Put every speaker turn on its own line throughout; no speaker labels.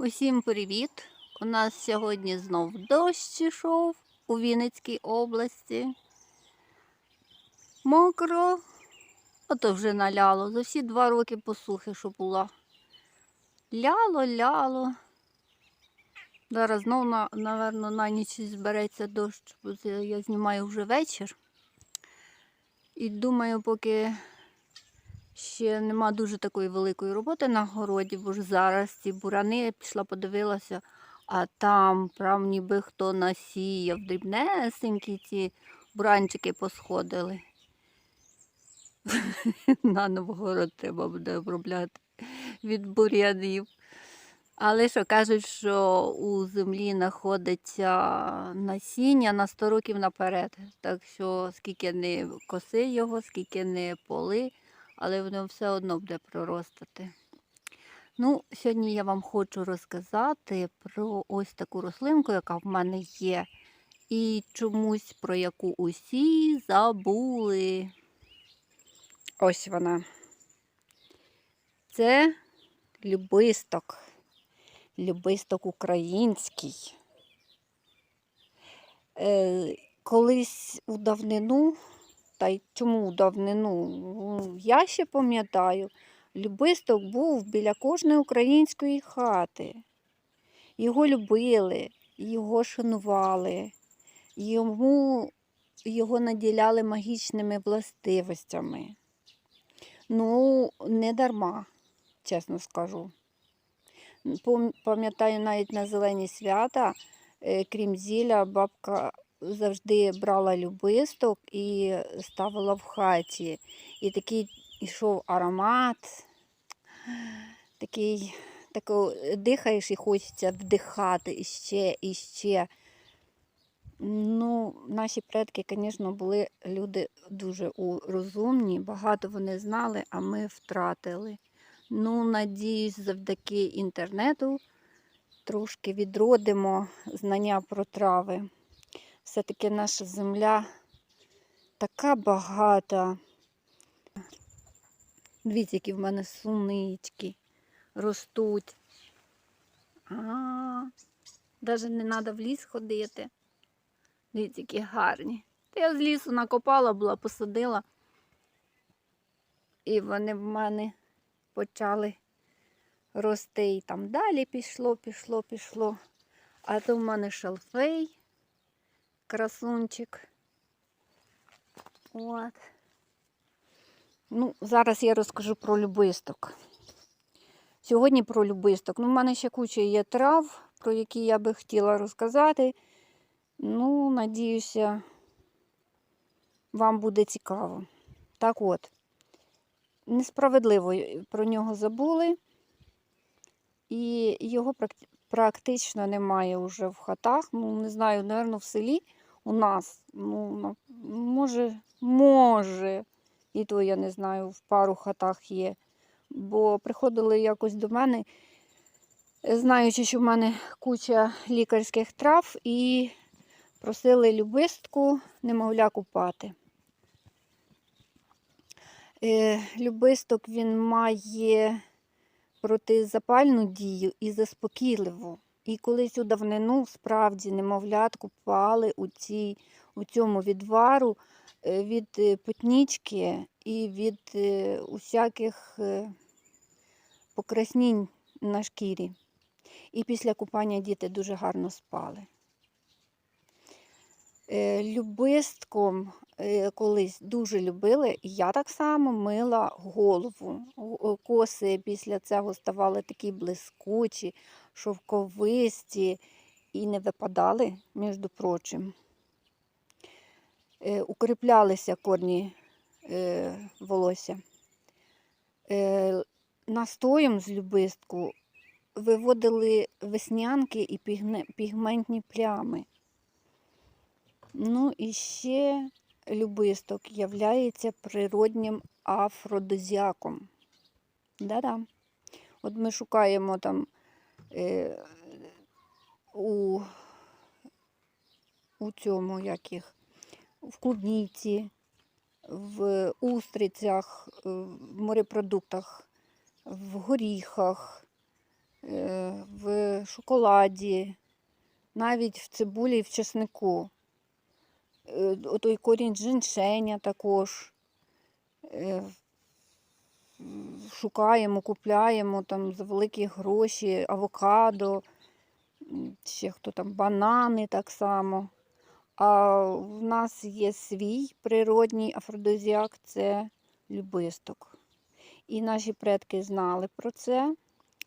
Усім привіт! У нас сьогодні знов дощ ішов у Вінницькій області. Мокро, ото вже наляло. За всі два роки посухи, що була. Ляло, ляло. Зараз знов, напевно, на ніч збереться дощ, бо я знімаю вже вечір. І думаю, поки ще нема дуже такої великої роботи на городі, бо ж зараз ці бурани я пішла, подивилася, а там прям ніби хто насіяв, дрібнесенькі ці буранчики посходили. На Новгород треба буде обробляти від бур'янів. Але що кажуть, що у землі знаходиться насіння на 100 років наперед. Так що скільки не коси його, скільки не поли, але воно все одно буде проростати. Ну, сьогодні я вам хочу розказати про ось таку рослинку, яка в мене є, і чомусь про яку усі забули. Ось вона. Це любисток. Любисток український. Е, колись у давнину, та й чому давнину? Ну, Я ще пам'ятаю, любисток був біля кожної української хати. Його любили, його шанували, йому його наділяли магічними властивостями. Ну, не дарма, чесно скажу. Пам'ятаю, навіть на зелені свята, е, крім зілля, бабка завжди брала любисток і ставила в хаті. І такий йшов аромат, такий, тако, дихаєш і хочеться вдихати іще, іще. Ну, наші предки, звісно, були люди дуже розумні, багато вони знали, а ми втратили. Ну, надіюсь, завдяки інтернету трошки відродимо знання про трави. Все-таки наша земля така багата. Дивіться, які в мене сунички ростуть. А, навіть не треба в ліс ходити. Дивіться, які гарні. Та я з лісу накопала була, посадила. І вони в мене почали рости. І там далі пішло, пішло, пішло. А то в мене шалфей, красунчик. От. Ну, зараз я розкажу про любисток. Сьогодні про любисток. Ну, в мене ще куча є трав, про які я би хотіла розказати. Ну, надіюся, вам буде цікаво. Так от, несправедливо про нього забули, і його практично немає вже в хатах. Ну, не знаю, напевно, в селі у нас. Ну, може, може, і то я не знаю, в пару хатах є. Бо приходили якось до мене, знаючи, що в мене куча лікарських трав, і просили любистку немовля купати. Е, любисток він має протизапальну дію і заспокійливу. І колись у давнину справді немовлят купали у, цій, у цьому відвару е, від е, потнічки і від е, усяких покраснінь на шкірі. І після купання діти дуже гарно спали. Любистком колись дуже любили, і я так само мила голову. Коси після цього ставали такі блискучі, шовковисті і не випадали, між прочим. Е, Укріплялися корні е, волосся. Е, Настоєм з любистку виводили веснянки і пігментні плями. Ну і ще любисток являється природнім афродизіаком. Да-да. От ми шукаємо там у, у цьому як їх, в клубніці, в устрицях, е, в морепродуктах, в горіхах, е, в шоколаді, навіть в цибулі і в чеснику. Е, Отой корінь женьшеня також. Шукаємо, купляємо там за великі гроші, авокадо, ще хто там, банани так само. А в нас є свій природній афродизіак це любисток. І наші предки знали про це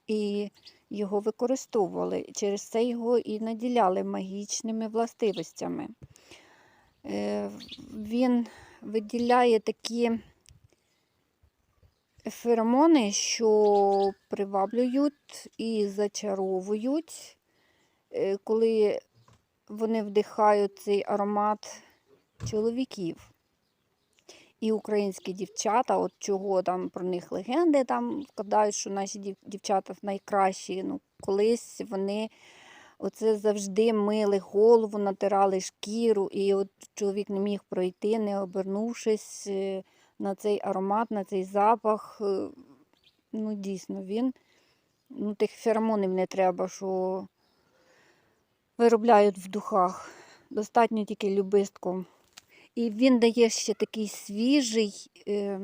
і його використовували. Через це його і наділяли магічними властивостями. Е, Він виділяє такі феромони, що приваблюють і зачаровують, Е, коли вони вдихають цей аромат чоловіків. І українські дівчата, от чого там про них легенди там вкладають, що наші дівчата найкращі. Ну, колись вони оце завжди мили голову, натирали шкіру, і от чоловік не міг пройти, не обернувшись е, на цей аромат, на цей запах. Е, Ну, дійсно, він. Ну, тих феромонів не треба, що виробляють в духах. Достатньо тільки любистком. І він дає ще такий свіжий, е,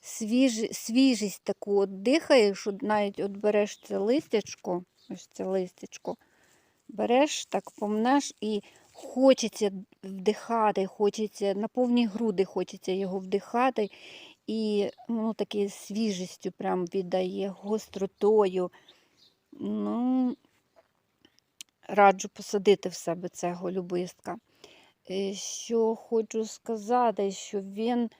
свіж, свіжість таку от дихаєш, що навіть от береш це листячко, ось це листячко, береш, так помнеш і хочеться вдихати, хочеться на повні груди хочеться його вдихати. І ну, таке свіжістю прям віддає, гостротою. Ну, раджу посадити в себе цього любистка. Е, Що хочу сказати, що він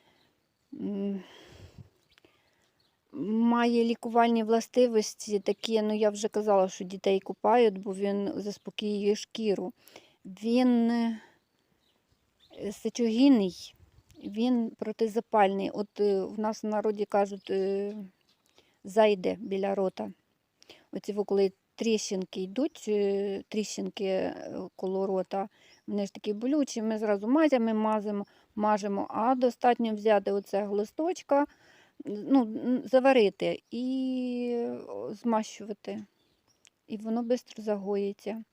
має лікувальні властивості, такі, ну я вже казала, що дітей купають, бо він заспокоює шкіру. Він е, сечогінний, він протизапальний. От е, в нас в народі кажуть, е, зайде біля рота. Оці коли тріщинки йдуть, тріщинки коло рота, вони ж такі болючі, ми зразу мазями мазимо, мажемо, а достатньо взяти оце листочка, ну, заварити і змащувати. І воно швидко загоїться.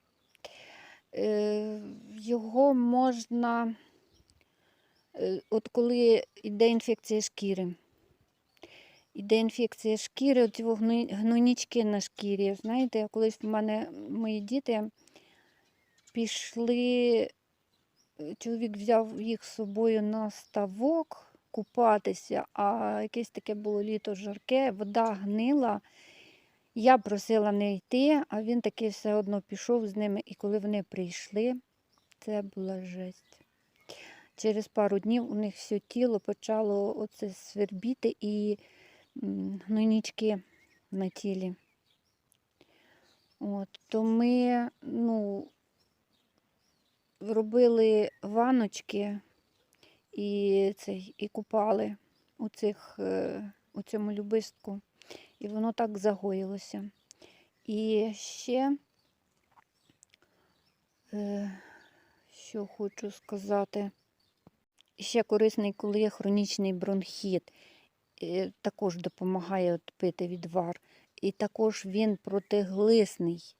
Е, Його можна, е, от коли йде інфекція шкіри, Іде інфекція шкіри, оці во гну- гнойнички на шкірі. Знаєте, колись в мене мої діти пішли, е, чоловік взяв їх з собою на ставок купатися, а якесь таке було літо жарке, вода гнила. Я просила не йти, а він таки все одно пішов з ними. І коли вони прийшли, це була жесть. Через пару днів у них все тіло почало оце свербіти і м, гнойнички на тілі. От, то ми ну, робили ваночки і, цей, і купали у, цих, е, у цьому любистку. І воно так загоїлося. І ще, е, що хочу сказати, ще корисний, коли є хронічний бронхіт е, також допомагає от пити відвар. І також він протиглисний.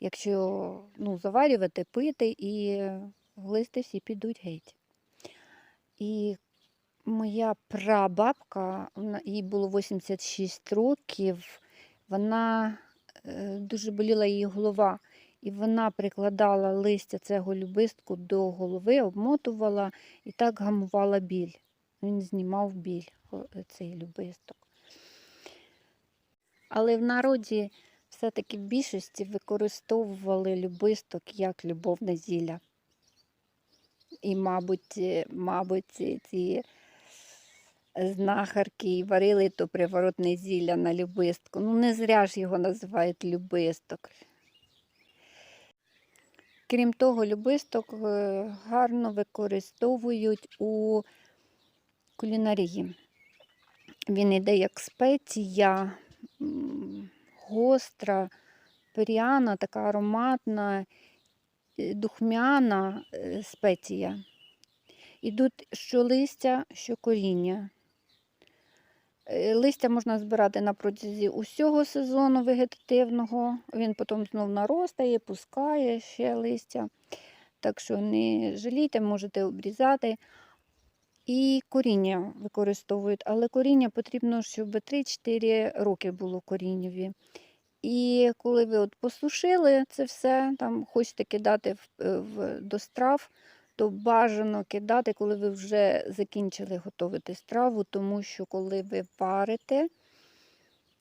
Якщо ну, заварювати, пити, і глисти всі підуть геть. І моя прабабка, їй було 86 років, вона е, дуже боліла її голова. І вона прикладала листя цього любистку до голови, обмотувала і так гамувала біль. Він знімав біль, цей любисток. Але в народі все-таки в більшості використовували любисток як любовне зілля. І, мабуть, е, мабуть, ці- ці знахарки і варили то приворотне зілля на любистку. Ну, не зря ж його називають любисток. Крім того, любисток е, гарно використовують у кулінарії. Він іде як спеція, гостра, пряна, така ароматна, е, духмяна е, спеція. Ідуть що листя, що коріння. Е, Листя можна збирати на протязі усього сезону вегетативного. Він потім знов наростає, пускає ще листя. Так що не жалійте, можете обрізати. І коріння використовують, але коріння потрібно, щоб 3-4 роки було коріннєві. І коли ви от посушили це все, там хочете кидати в, е, в, до страв, то бажано кидати, коли ви вже закінчили готувати страву, тому що коли ви варите,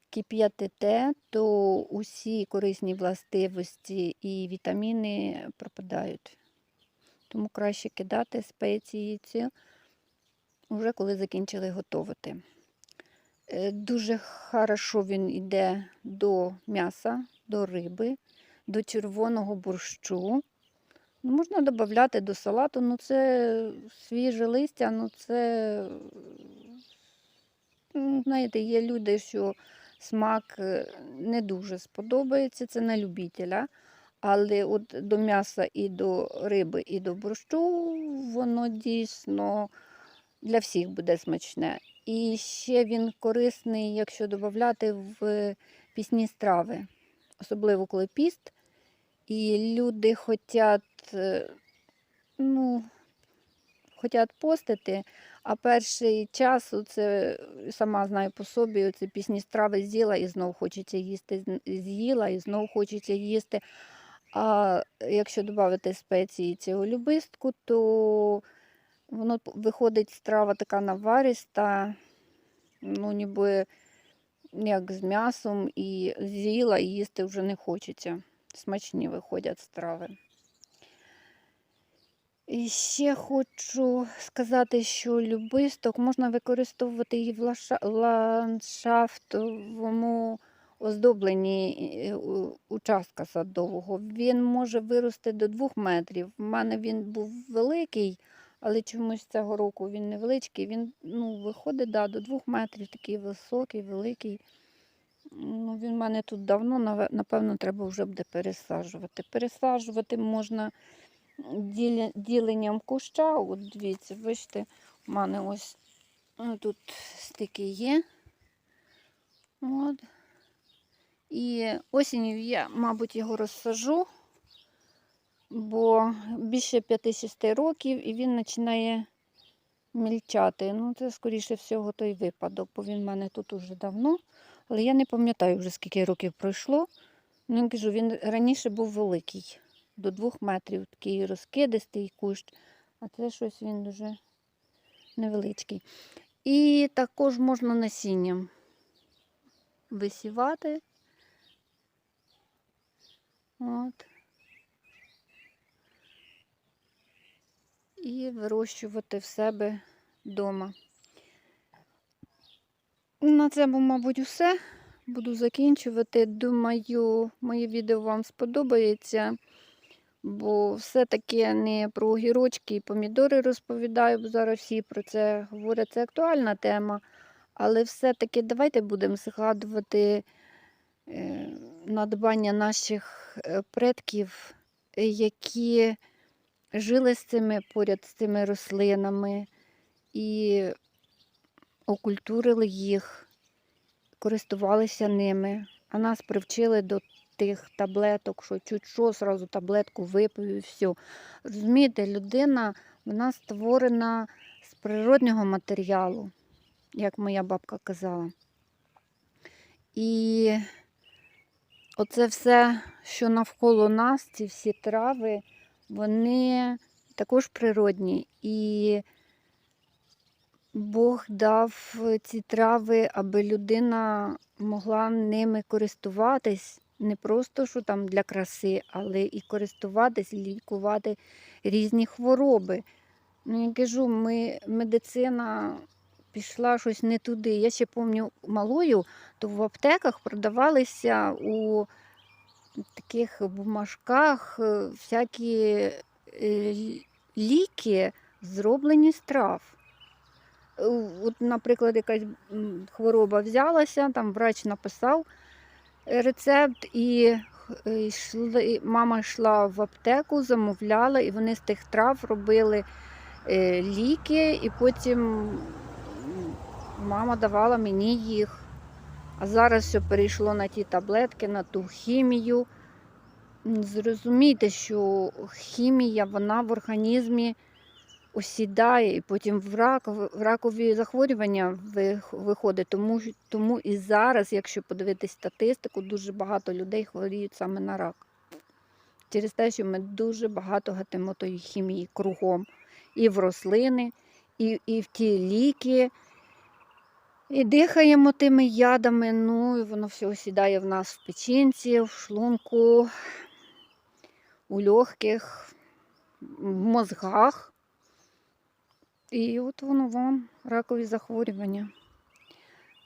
кип'ятите, то усі корисні властивості і вітаміни пропадають. Тому краще кидати спеції ці вже коли закінчили готувати. Е, Дуже хорошо він йде до м'яса, до риби, до червоного борщу. Ну, Можна додати до салату, ну це свіже листя, ну це, знаєте, є люди, що смак е, не дуже сподобається, це на любителя. Але от до м'яса і до риби, і до борщу воно дійсно для всіх буде смачне. І ще він корисний, якщо додати в пісні страви, особливо коли піст. І люди хочуть, ну, хочуть постити, а перший час, це сама знаю по собі, це пісні страви з'їла і знов хочеться їсти, з'їла і знов хочеться їсти. А якщо додати спеції цього любистку, то воно виходить страва така навариста, ну ніби як з м'ясом, і з'їла, і їсти вже не хочеться. Смачні виходять страви. І ще хочу сказати, що любисток можна використовувати і в ландшафтовому оздобленні участка садового. Він може вирости до 2 метрів. У мене він був великий, але чомусь цього року він невеличкий. Він ну, виходить да, до 2 метрів, такий високий, великий. Ну, він в мене тут давно, напевно, треба вже буде пересаджувати. Пересаджувати можна діленням куща. От дивіться, бачите, у мене ось ну, тут стики є. От. І осінню я, мабуть, його розсажу, бо більше 5-6 років і він починає мільчати. Ну, це, скоріше всього, той випадок, бо він в мене тут уже давно. Але я не пам'ятаю вже скільки років пройшло. Ну, я кажу, він раніше був великий, до двох метрів, такий розкидистий кущ, а це щось він дуже невеличкий. І також можна насінням висівати. От. І вирощувати в себе вдома. На цьому, мабуть, усе. Буду закінчувати. Думаю, моє відео вам сподобається, бо все-таки не про огірочки і помідори розповідаю, бо зараз всі про це говорять. Це актуальна тема. Але все-таки давайте будемо згадувати е, надбання наших е, предків, які жили з цими поряд з цими рослинами і окультурили їх, користувалися ними, а нас привчили до тих таблеток, що чуть що, зразу таблетку випив і все. Розумієте, людина вона створена з природнього матеріалу, як моя бабка казала. І оце все, що навколо нас, ці всі трави, вони також природні. І Бог дав ці трави, аби людина могла ними користуватись. Не просто що там для краси, але і користуватись, лікувати різні хвороби. Ну, я кажу, ми, медицина пішла щось не туди. Я ще пам'ятаю малою, то в аптеках продавалися у таких бумажках е, всякі е, ліки, зроблені з трав. Е, От, наприклад, якась хвороба взялася, там врач написав рецепт, і йшли, мама йшла в аптеку, замовляла, і вони з тих трав робили е, ліки, і потім Мама давала мені їх. А зараз все перейшло на ті таблетки, на ту хімію. Зрозумійте, що хімія вона в організмі осідає, і потім в, рак, в ракові захворювання виходить. Тому, тому і зараз, якщо подивитись статистику, дуже багато людей хворіють саме на рак. Через те, що ми дуже багато гатимо тої хімії кругом. І в рослини, і, і в ті ліки. І дихаємо тими ядами, ну і воно все осідає в нас в печінці, в шлунку, у легких, в мозгах. І от воно вам ракові захворювання.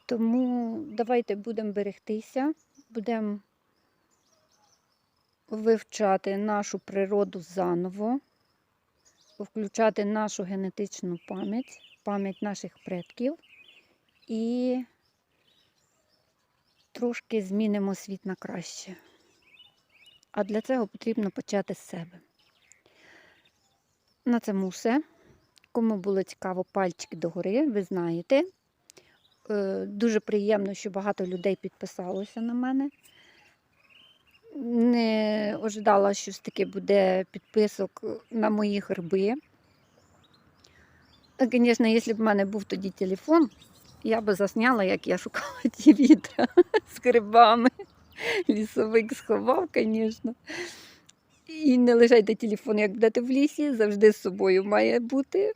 Тому давайте будемо берегтися, будемо вивчати нашу природу заново, включати нашу генетичну пам'ять, пам'ять наших предків і трошки змінимо світ на краще. А для цього потрібно почати з себе. На цьому все. Кому було цікаво, пальчики догори, ви знаєте. Е, Дуже приємно, що багато людей підписалося на мене. Не ожидала, що таке буде підписок на мої гриби. Звісно, якщо б в мене був тоді телефон, я би засняла, як я шукала ті відра з грибами. Лісовик сховав, звісно. І не лишайте телефон, як будете в лісі, завжди з собою має бути.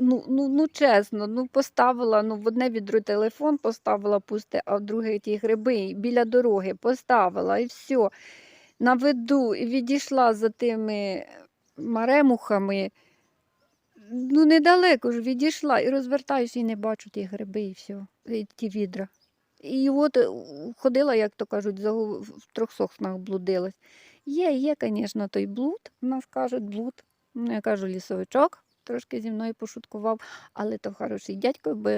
Ну, ну, ну чесно, ну поставила, ну в одне відро телефон поставила пусте, а в друге ті гриби біля дороги поставила і все. На виду і відійшла за тими маремухами. Ну, недалеко ж відійшла і розвертаюся і не бачу ті гриби і все, і ті відра. І от е, ходила, як то кажуть, в трьох соснах блудилась. Є, є, звісно, той блуд, в нас кажуть, блуд. Ну, я кажу, лісовичок трошки зі мною пошуткував, але то хороший дядько, бо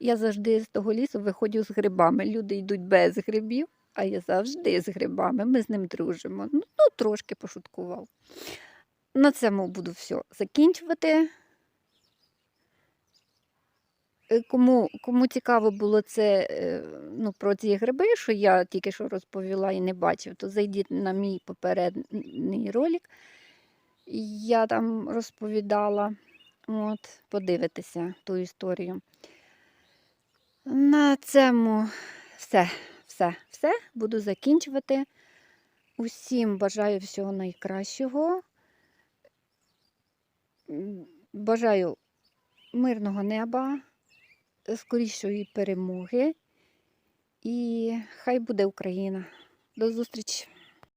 я завжди з того лісу виходжу з грибами. Люди йдуть без грибів, а я завжди з грибами. Ми з ним дружимо. Ну, ну трошки пошуткував. На цьому буду все закінчувати. Е, Кому, кому цікаво було це е, ну, про ці гриби, що я тільки що розповіла і не бачив, то зайдіть на мій попередній ролик. Я там розповідала. От, подивитися ту історію. На цьому все, все, все. Буду закінчувати. Усім бажаю всього найкращого. Бажаю мирного неба, скорішої перемоги. І хай буде Україна. До зустрічі!